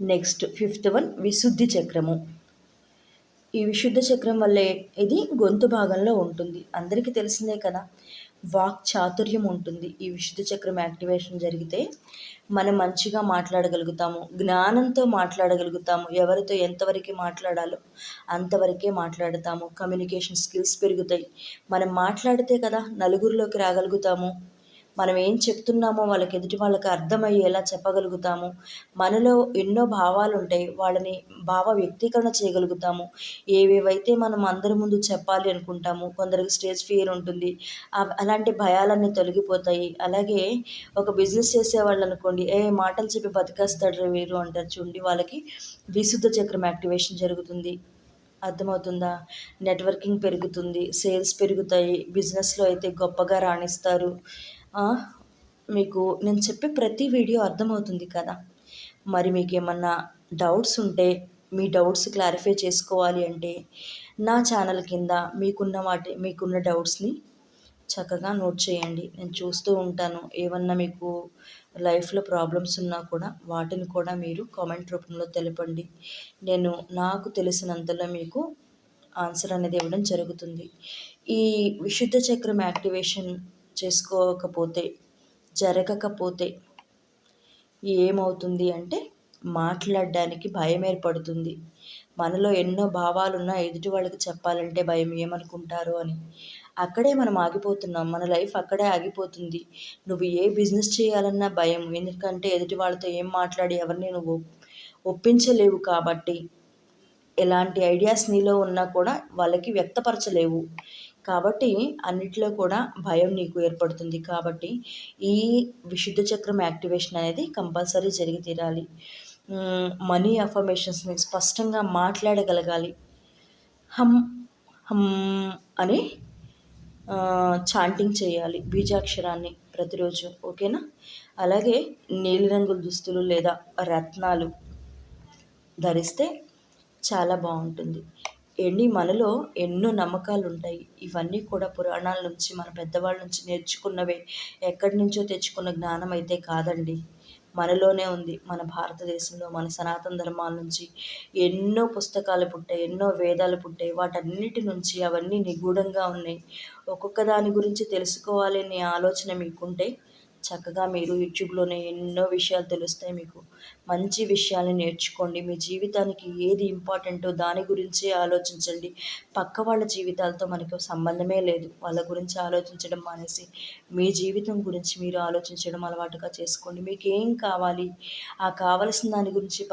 Next fifth one విశుద్ధి చక్రము. ఈ విశుద్ధ చక్రం వల్లే ఇది గొంతు భాగంలో ఉంటుంది. అందరికీ తెలిసిందే కదా వాక్ చాతుర్యం ఉంటుంది. ఈ విశుద్ధ చక్రం యాక్టివేషన్ జరిగితే మనం మంచిగా మాట్లాడగలుగుతాము జ్ఞానంతో మాట్లాడగలుగుతాము. ఎవరితో ఎంతవరకు మాట్లాడాలో అంతవరకే మాట్లాడతాము. కమ్యూనికేషన్ స్కిల్స్ పెరుగుతాయి. మనం మాట్లాడితే కదా నలుగురిలోకి రాగలుగుతాము. మనం ఏం చెప్తున్నామో వాళ్ళకి ఎదుటి వాళ్ళకి అర్థమయ్యేలా చెప్పగలుగుతాము. మనలో ఎన్నో భావాలు ఉంటాయి. వాళ్ళని భావ వ్యక్తీకరణ చేయగలుగుతాము. ఏవేవైతే మనం అందరి ముందు చెప్పాలి అనుకుంటాము కొందరికి స్టేజ్ ఫియర్ ఉంటుంది. అలాంటి భయాలన్నీ తొలగిపోతాయి. అలాగే ఒక బిజినెస్ చేసేవాళ్ళు అనుకోండి ఏ మాటలు చెప్పి బతికేస్తాడు వీరు అంటారు చూడండి వాళ్ళకి విశుద్ధ చక్రం యాక్టివేషన్ జరుగుతుంది. అర్థమవుతుందా? నెట్వర్కింగ్ పెరుగుతుంది సేల్స్ పెరుగుతాయి బిజినెస్లో అయితే గొప్పగా రాణిస్తారు. మీకు నేను చెప్పే ప్రతి వీడియో అర్థమవుతుంది కదా. మరి మీకు ఏమన్నా డౌట్స్ ఉంటే మీ డౌట్స్ క్లారిఫై చేసుకోవాలి అంటే నా ఛానల్ కింద మీకున్న వాటి మీకున్న డౌట్స్ని చక్కగా నోట్ చేయండి. నేను చూస్తూ ఉంటాను. ఏమన్నా మీకు లైఫ్లో ప్రాబ్లమ్స్ ఉన్నా కూడా వాటిని కూడా మీరు కామెంట్ రూపంలో తెలపండి. నేను నాకు తెలిసినంతలో మీకు ఆన్సర్ అనేది ఇవ్వడం జరుగుతుంది. ఈ విశుద్ధ చక్రం యాక్టివేషన్ చేసుకోకపోతే జరగకపోతే ఏమవుతుంది అంటే మాట్లాడడానికి భయం ఏర్పడుతుంది. మనలో ఎన్నో భావాలున్నా ఎదుటి వాళ్ళకి చెప్పాలంటే భయం ఏమనుకుంటారు అని. అక్కడే మనం ఆగిపోతున్నాం. మన లైఫ్ అక్కడే ఆగిపోతుంది. నువ్వు ఏ బిజినెస్ చేయాలన్నా భయం. ఎందుకంటే ఎదుటి వాళ్ళతో ఏం మాట్లాడి ఎవరిని నువ్వు ఒప్పించలేవు కాబట్టి. ఎలాంటి ఐడియాస్ నీలో ఉన్నా కూడా వాళ్ళకి వ్యక్తపరచలేవు. కాబట్టి అన్నిటిలో కూడా భయం నీకు ఏర్పడుతుంది కాబట్టి ఈ విశుద్ధ చక్రం యాక్టివేషన్ అనేది కంపల్సరీ జరిగి తీరాలి. మనీ అఫర్మేషన్స్ని స్పష్టంగా మాట్లాడగలగాలి. హమ్ హమ్ అని చాంటింగ్ చేయాలి బీజాక్షరాన్ని ప్రతిరోజు ఓకేనా? అలాగే నీలిరంగుల దుస్తులు లేదా రత్నాలు ధరిస్తే చాలా బాగుంటుంది. ఎన్ని మనలో ఎన్నో నమ్మకాలు ఉంటాయి ఇవన్నీ కూడా పురాణాల నుంచి మన పెద్దవాళ్ళ నుంచి నేర్చుకున్నవే. ఎక్కడి నుంచో తెచ్చుకున్న జ్ఞానం అయితే కాదండి. మనలోనే ఉంది. మన భారతదేశంలో మన సనాతన ధర్మాల నుంచి ఎన్నో పుస్తకాలు పుట్టాయి ఎన్నో వేదాలు పుట్టాయి. వాటన్నిటి నుంచి అవన్నీ నిగూఢంగా ఉన్నాయి. ఒక్కొక్క దాని గురించి తెలుసుకోవాలి అనే ఆలోచన మీకుంటే చక్కగా మీరు యూట్యూబ్లోనే ఎన్నో విషయాలు తెలుస్తాయి మీకు. మంచి విషయాలు నేర్చుకోండి. మీ జీవితానికి ఏది ఇంపార్టెంటో దాని గురించి ఆలోచించండి. పక్క వాళ్ళ జీవితాలతో మనకు సంబంధమే లేదు. వాళ్ళ గురించి ఆలోచించడం మానేసి మీ జీవితం గురించి మీరు ఆలోచించడం అలవాటుగా చేసుకోండి. మీకు ఏం కావాలి? ఆ కావలసిన దాని గురించి